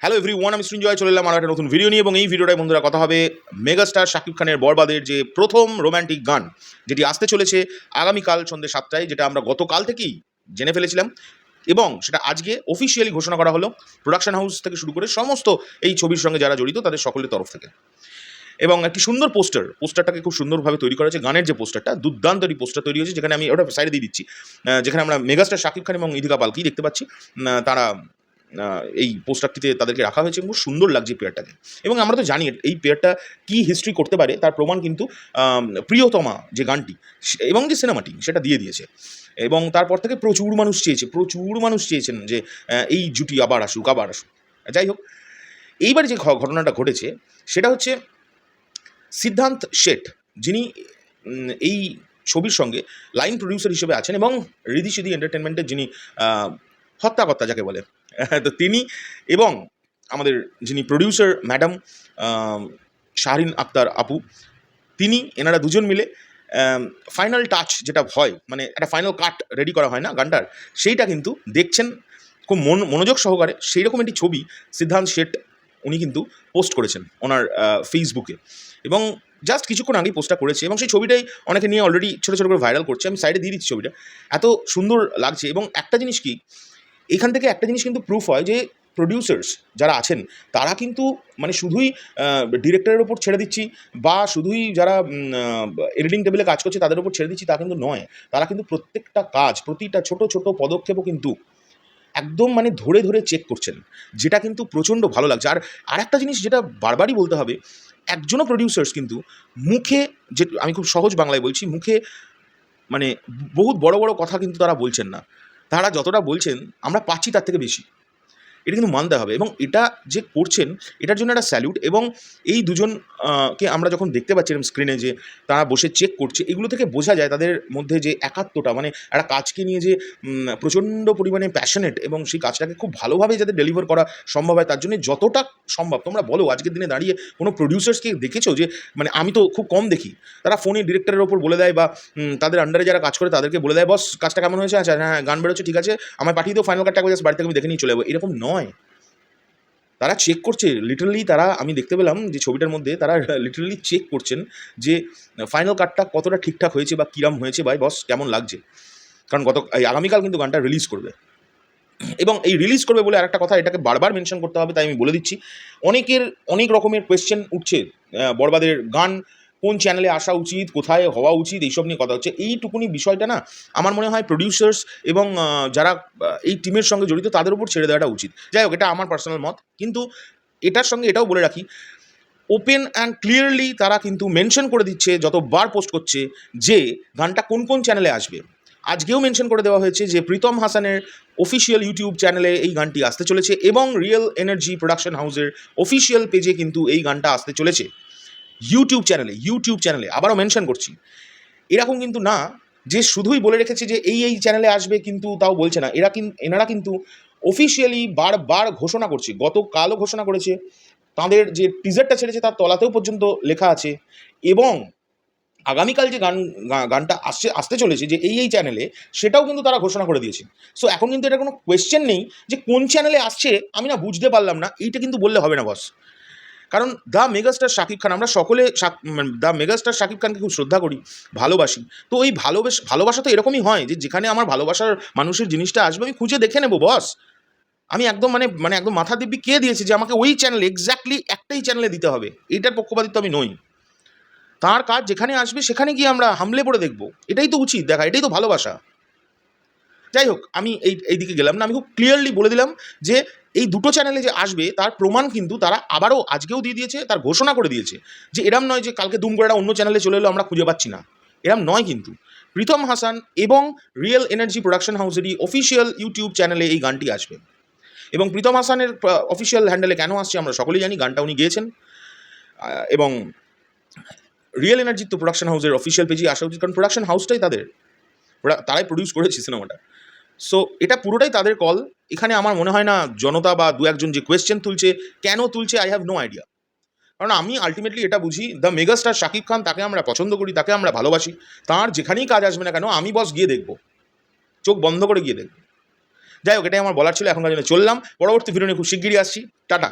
Hello every one আমি সৃঞ্জয়, চলে এলাম আর একটা নতুন ভিডিও নিয়ে এবং এই ভিডিওটায় বন্ধুরা কথা হবে মেগাস্টার শাকিব খানের বরবাদের যে প্রথম রোম্যান্টিক গান, যেটি আসতে চলেছে আগামীকাল সন্ধ্যে সাতটায়, যেটা আমরা গতকাল থেকেই জেনে ফেলেছিলাম এবং সেটা আজকে অফিসিয়ালি ঘোষণা করা হলো প্রোডাকশন হাউস থেকে শুরু করে সমস্ত এই ছবির সঙ্গে যারা জড়িত, তাদের সকলের তরফ থেকে। এবং একটি সুন্দর পোস্টার পোস্টারটাকে খুব সুন্দরভাবে তৈরি করা হয়েছে, গানের যে পোস্টারটা দুর্দান্ত একটি পোস্টার তৈরি হয়েছে, যেখানে আমি ওটা সাইডে দিয়ে দিচ্ছি যেখানে আমরা মেগাস্টার শাকিব খান এবং ইদিকা পালকেই দেখতে পাচ্ছি তারা এই পোস্টারটিতে তাদেরকে রাখা হয়েছে খুব সুন্দর লাগছে পেয়ারটাকে। এবং আমরা তো জানি এই পেয়ারটা কী হিস্ট্রি করতে পারে, তার প্রমাণ কিন্তু প্রিয়তমা যে গানটি এবং যে সিনেমাটি সেটা দিয়ে দিয়েছে। এবং তারপর থেকে প্রচুর মানুষ চেয়েছে, প্রচুর মানুষ চেয়েছেন যে এই জুটি আবার আসুক আবার আসুক। যাই হোক, এইবার যে ঘটনাটা ঘটেছে, সেটা হচ্ছে সিদ্ধান্ত শেঠ, যিনি এই ছবির সঙ্গে লাইন প্রডিউসার হিসেবে আছেন এবং রিধি সিধি এন্টারটেনমেন্টের যিনি হত্যাকর্তা যাকে বলে তো তিনি এবং আমাদের যিনি প্রডিউসার ম্যাডাম শাহরিন আক্তার আপু, তিনি এনারা দুজন মিলে ফাইনাল টাচ যেটা হয় মানে একটা ফাইনাল কাট রেডি করা হয় না গানটার, সেইটা কিন্তু দেখছেন, খুব মন, মনোযোগ সহকারে সেই রকম একটি ছবি সিদ্ধান্ত শেঠ উনি কিন্তু পোস্ট করেছেন ওনার ফেসবুকে এবং জাস্ট কিছুক্ষণ আগেই পোস্টটা করেছে এবং সেই ছবিটাই অনেকে নিয়ে অলরেডি ছোটো ছোটো করে ভাইরাল করছে। আমি সাইডে দিয়ে দিচ্ছি ছবিটা। এত সুন্দর লাগছে এবং একটা জিনিস কি এখান থেকে একটা জিনিস কিন্তু প্রুফ হয় যে প্রডিউসার্স যারা আছেন, তারা কিন্তু মানে শুধুই ডিরেক্টরের ওপর ছেড়ে দিচ্ছি বা শুধুই যারা এডিটিং টেবিলে কাজ করছে তাদের ওপর ছেড়ে দিচ্ছি তা কিন্তু নয়। তারা কিন্তু প্রত্যেকটা কাজ, প্রতিটা ছোট ছোট পদক্ষেপও কিন্তু একদম মানে ধরে ধরে চেক করছেন, যেটা কিন্তু প্রচণ্ড ভালো লাগছে। আর আরেকটা জিনিস যেটা বারবারই বলতে হবে, একজনও প্রডিউসার্স কিন্তু মুখে যে, আমি খুব সহজ বাংলায় বলছি, মুখে মানে বহুত বড় বড় কথা কিন্তু তারা বলছেন না। তারা যতটা বলছেন আমরা পাচ্ছি তার থেকে বেশি। এটা কিন্তু মানতে হবে এবং এটা যে করছেন, এটার জন্য একটা স্যালিউট এবং এই দুজন কে আমরা যখন দেখতে পাচ্ছি এরকম স্ক্রিনে যে তারা বসে চেক করছে, এগুলো থেকে বোঝা যায় তাদের মধ্যে যে একাত্মটা মানে একটা কাজকে নিয়ে যে প্রচণ্ড পরিমাণে প্যাশনেট এবং সেই কাজটাকে খুব ভালোভাবে যাতে ডেলিভার করা সম্ভব হয়, তার জন্য যতটা সম্ভব। তোমরা বলো, আজকের দিনে দাঁড়িয়ে কোনো প্রডিউসার্সকে দেখেছ যে মানে আমি তো খুব কম দেখি। তারা ফোনে ডিরেক্টরের ওপর বলে দেয় বা তাদের আন্ডারে যারা কাজ করে তাদেরকে বলে দেয়, বস, কাজটা কেমন হয়েছে? আচ্ছা হ্যাঁ গান বেরোচ্ছে, ঠিক আছে। আমার পাঠিয়ে দিও ফাইনাল কাটটা জাস্ট বাড়ি থেকে আমি দেখে নিয়ে চলে যাব। এরকম নয়। তারা চেক করছে লিটারালি তারা, আমি দেখতে পেলাম যে ছবিটার মধ্যে তারা লিটারালি চেক করছেন যে ফাইনাল কাটটা কতটা ঠিকঠাক হয়েছে বা কিরাম হয়েছে বা বস কেমন লাগছে। কারণ গত আগামীকাল কিন্তু গানটা রিলিজ করবে। এবং এই রিলিজ করবে বলে আরেকটা কথা, এটাকে বারবার মেনশন করতে হবে, তাই আমি বলে দিচ্ছি। অনেকের অনেক রকমের কোয়েশ্চেন উঠছে বরবাদের গান কোন চ্যানেলে আসা উচিত, কোথায় হওয়া উচিত, এইসব নিয়ে কথা হচ্ছে। এইটুকুনি বিষয়টা না আমার মনে হয় প্রডিউসার্স এবং যারা এই টিমের সঙ্গে জড়িত তাদের উপর ছেড়ে দেওয়াটা উচিত। যাই হোক, এটা আমার পার্সোনাল মত। কিন্তু এটার সঙ্গে এটাও বলে রাখি ওপেন অ্যান্ড ক্লিয়ারলি তারা কিন্তু মেনশন করে দিচ্ছে, যতবার পোস্ট করছে, যে গানটা কোন কোন চ্যানেলে আসবে। আজকেও মেনশন করে দেওয়া হয়েছে যে প্রীতম হাসানের অফিসিয়াল ইউটিউব চ্যানেলে এই গানটি আসতে চলেছে এবং রিয়েল এনার্জি প্রোডাকশন হাউসের অফিসিয়াল পেজে কিন্তু এই গানটা আসতে চলেছে। ইউটিউব চ্যানেলে ইউটিউব চ্যানেলে আবারও মেনশন করছি। এরকম কিন্তু না, যে শুধুই বলে রেখেছে যে এই এই চ্যানেলে আসবে কিন্তু তাও বলছে না। এরা কিন্তু এনারা কিন্তু অফিসিয়ালি বারবার ঘোষণা করছে। গতকালও ঘোষণা করেছে। তাদের যে টিজারটা ছেড়েছে তার তলাতেও পর্যন্ত লেখা আছে। এবং আগামীকাল যে গান গানটা আসছে, আসতে চলেছে যে এই এই চ্যানেলে সেটাও কিন্তু তারা ঘোষণা করে দিয়েছে। সো এখন কিন্তু এটা কোনো কোয়েশ্চেন নেই যে কোন চ্যানেলে আসছে, আমি না বুঝতে পারলাম না। এইটা কিন্তু বললে হবে না বস কারণ দ্য মেগাস্টার শাকিব খান, আমরা সকলে দ্য মেগাস্টার শাকিব খানকে খুব শ্রদ্ধা করি, ভালোবাসি। তো ওই ভালোবাস, ভালোবাসা তো এরকমই হয় যে যেখানে আমার ভালোবাসার মানুষের জিনিসটা আসবে, আমি খুঁজে দেখে নেব বস আমি একদম মানে মানে একদম মাথা দিব্যি কে দিয়েছে যে আমাকে ওই চ্যানেলে এক্স্যাক্টলি একটাই চ্যানেলে দিতে হবে। এইটার পক্ষপাতিত্ব আমি নই। তার কাজ যেখানে আসবে, সেখানে গিয়ে আমরা হামলে পড়ে দেখব। এটাই তো উচিত, দেখা, এটাই তো ভালোবাসা। যাই হোক, আমি এই, এইদিকে গেলাম না, আমি খুব ক্লিয়ারলি বলে দিলাম যে এই দুটো চ্যানেলে যে আসবে, তার প্রমাণ কিন্তু তারা আবারও আজকেও দিয়ে দিয়েছে, তার ঘোষণা করে দিয়েছে যে এরম নয় যে কালকে দুম করে অন্য চ্যানেলে চলে এলো, আমরা খুঁজে পাচ্ছি না। এরম নয় কিন্তু। প্রীতম হাসান এবং রিয়েল এনার্জি প্রোডাকশন হাউসেরই অফিসিয়াল ইউটিউব চ্যানেলে এই গানটি আসবে। এবং প্রীতম হাসানের অফিসিয়াল হ্যান্ডেলে কেন আসছে আমরা সকলেই জানি, গানটা উনি গিয়েছেন। এবং রিয়েল এনার্জি তো প্রোডাকশন হাউসের অফিসিয়াল পেজেই আসা উচিত, কারণ প্রোডাকশন হাউসটাই তাদের। তারাই প্রডিউস করেছে সিনেমাটা। সো এটা পুরোটাই তাদের কল এখানে আমার মনে হয় না জনতা বা দু একজন যে কোয়েশ্চেন তুলছে, কেন তুলছে আই হ্যাভ নো আইডিয়া কারণ আমি আলটিমেটলি এটা বুঝি দ্য মেগাস্টার শাকিব খান তাকে আমরা পছন্দ করি, তাকে আমরা ভালোবাসি, তার যেখানেই কাজ আসবে না কেন, আমি বস গিয়ে দেখব। চোখ বন্ধ করে গিয়ে দেখব। যাই হোক, এটাই আমার বলার ছিল এখনকার জন্য চললাম, পরবর্তী ভিডিও নিয়ে খুব শিগগিরই আসছি। টাটা।